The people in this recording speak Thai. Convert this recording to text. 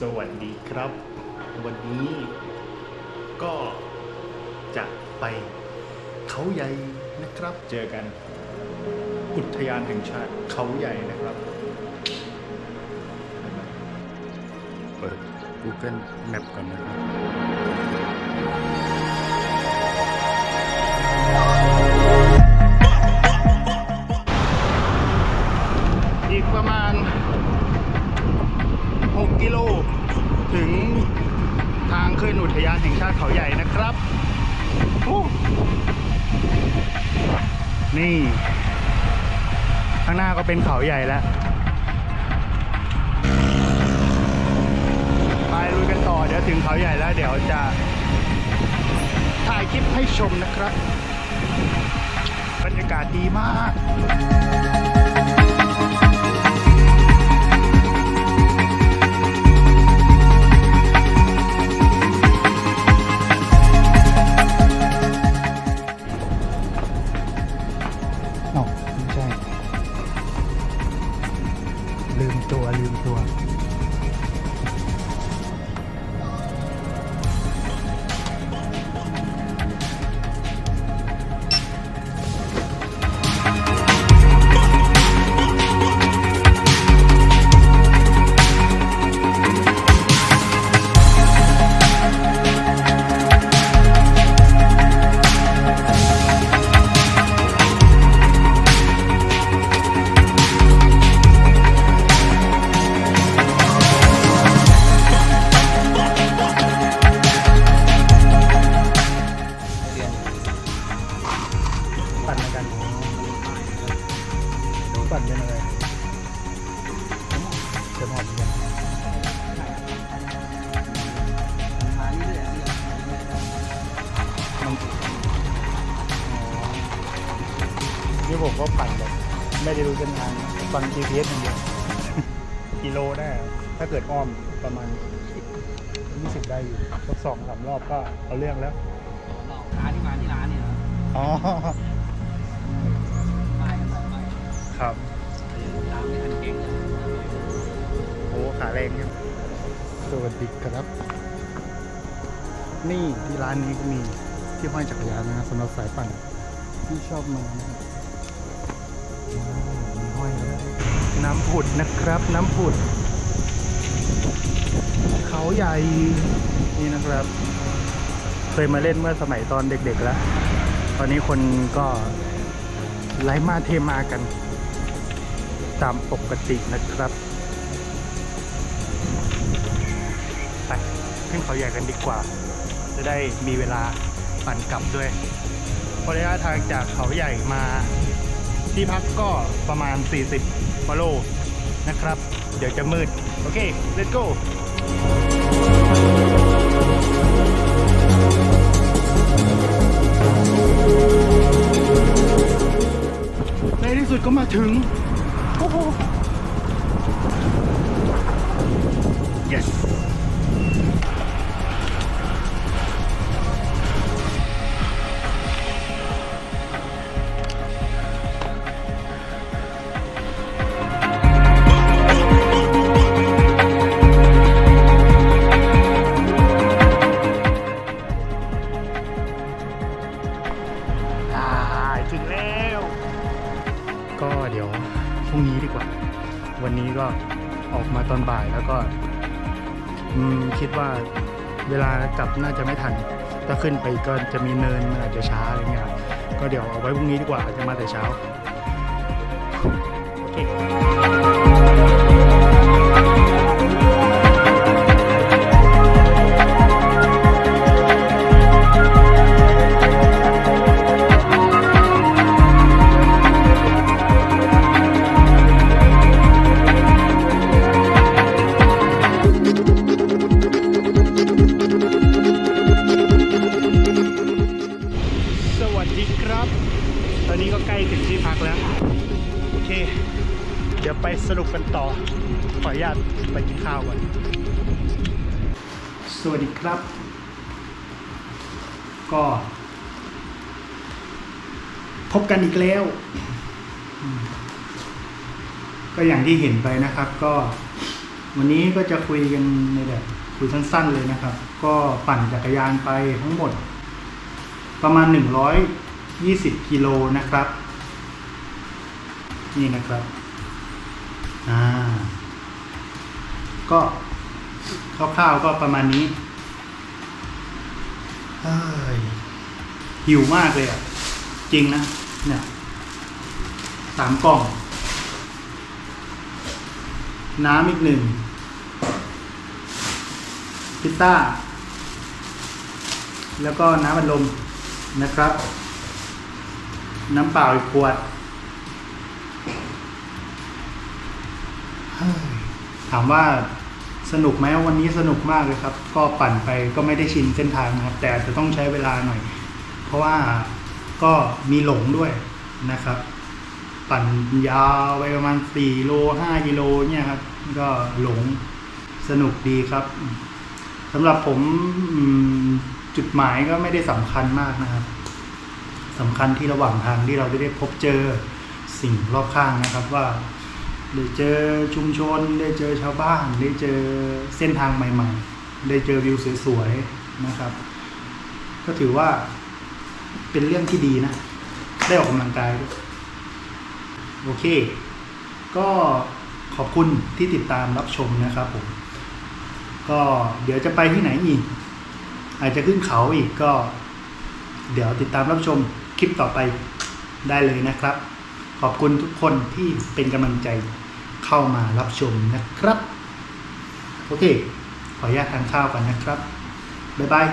สวัสดีครับ วันนี้ก็จะไปเขาใหญ่นะครับ เจอกัน อุทยานแห่งชาติเขาใหญ่นะครับ เปิด Google Map ก่อนนะครับ ครับ นี่ ข้างหน้าก็เป็นเขาใหญ่แล้ว ไปลุยกันต่อ เดี๋ยวถึงเขาใหญ่แล้ว เดี๋ยวจะ ถ่ายคลิปให้ชมนะครับ บรรยากาศดีมาก ลืมตัว ปั่นเหมือนกันปั่นเป็นอะไรเจะหอบเหมือนกันมาเรื่อยๆเรื่อยมันนี่ผมก็ปั่นแบบไม่ได้รู้เส้นทางฟัง GPS อย่างเดียวกิโลได้อะถ้าเกิดอ้อมประมาณ20ได้อยู่สักสองสามรอบก็เอาเรื่องแล้วๆหลอกค้าที่มาที่ร้านเนี่ยนะอ๋อไม่กันแบบไม่ ครับตามไม่ทันเก่งเลยโอ้ขาแรงอยู่สวัสดีครับ นี่ที่ร้านนี้ก็มีที่ห้อยจักรยานนะครับสำหรับสายปั่นที่ชอบมานะครับว้าวมีห้อยแล้วน้ำผุดนะครับ น้ำผุด เขาใหญ่นี่นะครับ เคยมาเล่นเมื่อสมัยตอนเด็กๆแล้ว ตอนนี้คนก็ไล่มาเทมากัน ตามปกตินะครับไปขึ้นเขาใหญ่กันดีกว่า จะได้มีเวลาปั่นกลับด้วยเพราะระยะทางจากเขาใหญ่มา ที่พักก็ประมาณ 40กิโลนะครับ เดี๋ยวจะมืด โอเค let's go ในที่สุดก็มาถึง ก็เดี๋ยว พรุ่งนี้ดีกว่า วันนี้ก็ออกมาตอนบ่ายแล้วก็คิดว่าเวลากลับน่าจะไม่ทัน ถ้าขึ้นไปก็จะมีเนินมันอาจจะช้าอะไรเงี้ยครับก็เดี๋ยวเอาไว้พรุ่งนี้ดีกว่าจะมาแต่เช้า สรุปกันต่อ ขออนุญาตไปกินข้าวก่อน สวัสดีครับ ก็ พบกันอีกแล้ว ก็อย่างที่เห็นไปนะครับ ก็ วันนี้ก็จะคุยกันในแบบคุยสั้นๆเลยนะครับ ก็ปั่นจักรยานไปทั้งหมด ประมาณ 120 กิโลนะครับ นี่นะครับ อ่า ก็คร่าวๆก็ประมาณนี้เฮ้ยหิวมากเลยอะ จริงนะ เนี่ยสามกล่อง น้ำอีกหนึ่งพิซซ่า แล้วก็น้ำอัดลมนะครับ น้ำเปล่าอีกขวดเฮ้ย ถามว่าสนุกไหมวันนี้สนุกมากเลยครับ ก็ปั่นไปก็ไม่ได้ชินเส้นทางนะครับ แต่จะต้องใช้เวลาหน่อย เพราะว่าก็มีหลงด้วยนะครับ ปั่นยาวไปประมาณ4โล5กิโลเนี่ยครับ ก็หลงสนุกดีครับสำหรับผมอืมจุดหมายก็ไม่ได้สำคัญมากนะครับสำคัญที่ระหว่างทางที่เราได้ได้พบเจอสิ่งรอบข้างนะครับว่า ได้เจอชุมชน ได้เจอชาวบ้าน ได้เจอเส้นทางใหม่ ๆ ได้เจอวิวสวยๆนะครับ ก็ถือว่าเป็นเรื่องที่ดีนะ ได้ออกกำลังกายด้วยโอเค ก็ขอบคุณที่ติดตามรับชมนะครับผม ก็เดี๋ยวจะไปที่ไหนอีก อาจจะขึ้นเขาอีกก็ เดี๋ยวติดตามรับชมคลิปต่อไปได้เลยนะครับ ขอบคุณทุกคนที่เป็นกำลังใจเข้ามารับชมนะครับ โอเค ขออนุญาตทานข้าวกันนะครับ บ๊ายบาย